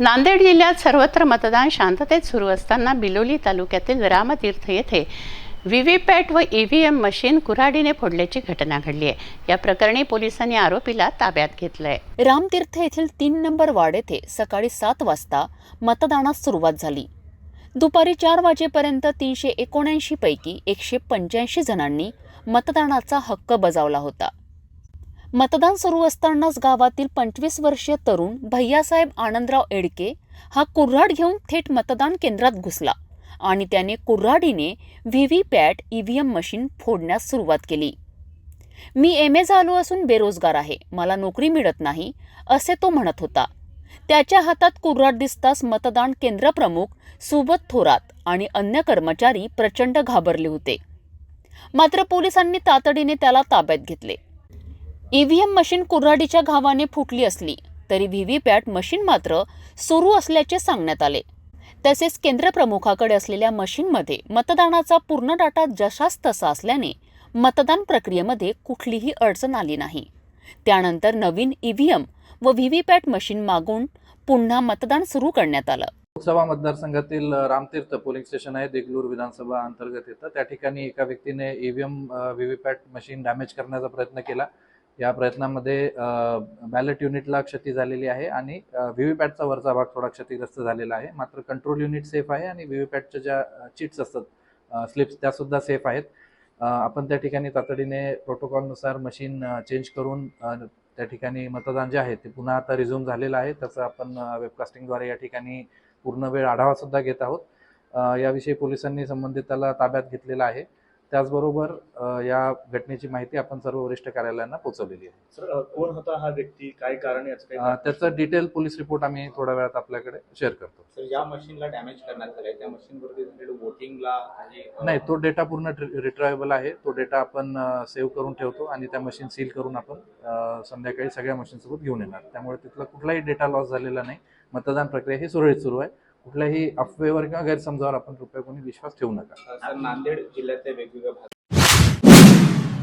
नांदेड जिल्ह्यात सर्वत्र मतदान शांततेत सुरू असताना बिलोली तालुक्यातील रामतीर्थ येथे व्हीव्हीपॅट व ई व्ही एम मशीन कुऱ्हाडीने फोडल्याची घटना घडली आहे. या प्रकरणी पोलिसांनी आरोपीला ताब्यात घेतलंय. रामतीर्थ येथील तीन नंबर वार्ड येथे सकाळी सात वाजता मतदानास सुरुवात झाली. दुपारी चार वाजेपर्यंत तीनशे एकोणऐंशी पैकी एकशे पंच्याऐंशी जणांनी मतदानाचा हक्क बजावला होता. मतदान सुरू असतानाच गावातील पंचवीस वर्षीय तरुण भैयासाहेब आनंदराव एडके हा कुऱ्हाड घेऊन थेट मतदान केंद्रात घुसला आणि त्याने कुऱ्हाडीने व्ही ईव्हीएम मशीन फोडण्यास सुरुवात केली. मी एम ए झालो असून बेरोजगार आहे मला नोकरी मिळत नाही असे तो म्हणत होता. त्याच्या हातात कुऱ्हाड दिसताच मतदान केंद्र प्रमुख सुबत थोरात आणि अन्य कर्मचारी प्रचंड घाबरले होते. मात्र पोलिसांनी तातडीने त्याला ताब्यात घेतले. ईव्हीएम मशीन कुऱ्हाडीच्या घावाने फुटली असली तरी व्हीव्हीपॅट मशीन मात्र सुरू असल्याचे सांगण्यात आले. तसेच केंद्र प्रमुखाकडे असलेल्या मशीनमध्ये मतदानाचा पूर्ण डाटा जशास तसा असल्याने मतदान प्रक्रियेमध्ये कुठलीही अडचण आली नाही. त्यानंतर नवीन ईव्हीएम व व्हीव्हीपॅट मशीन मागून पुन्हा मतदान सुरू करण्यात आलं. लोकसभा मतदारसंघातील रामतीर्थ पोलिंग स्टेशन आहे देगलूर विधानसभा अंतर्गत येतं. त्या ठिकाणी एका व्यक्तीने ईव्हीएम व्हीव्हीपॅट मशीन डॅमेज करण्याचा प्रयत्न केला. या प्रयत्नामध्ये बॅलेट युनिटला क्षती झालेली आहे आणि व्हीव्हीपॅटचा वरचा भाग थोडा क्षतिग्रस्त झालेला आहे. मात्र कंट्रोल युनिट सेफ आहे आणि व्हीव्हीपॅटच्या ज्या चिट्स असतात स्लिप्स त्यासुद्धा सेफ आहेत. आपण त्या ठिकाणी तातडीने प्रोटोकॉलनुसार मशीन चेंज करून त्या ठिकाणी मतदान जे आहे ते पुन्हा आता रिझ्यूम झालेलं आहे. त्याचं आपण वेबकास्टिंगद्वारे या ठिकाणी पूर्ण वेळ आढावासुद्धा घेत आहोत. याविषयी पोलिसांनी संबंधिताला ताब्यात घेतलेला आहे. त्याचबरोबर या घटनेची माहिती आपण सर्व वरिष्ठ कार्यालयांना पोहोचवलेली आहे. सर कोण होता हा व्यक्ती? काय कारण याचं अ, काही त्याचं डिटेल पोलीस रिपोर्ट आम्ही थोड्या वेळात आपल्याकडे शेअर करतो. सर या मशीनला डॅमेज करण्यात आलंय. त्या मशीनवरती झालेलं वोटिंगला काही अ, नाही तो डेटा पूर्ण रिट्रायबल आहे. तो डेटा आपण सेव्ह करून ठेवतो आणि त्या मशीन सील करून आपण अ, संध्याकाळी सगळ्या मशीनसोबत घेऊन येणार. त्यामुळे तिथला कुठलाही डेटा लॉस झालेला नाही. मतदान प्रक्रिया ही सुरळीत सुरू आहे. कुठल्याही अफवेवर किंवा गैरसमजावर आपण कृपया कोणी विश्वास ठेवू नका. नांदेड जिल्ह्यातल्या वेगवेगळ्या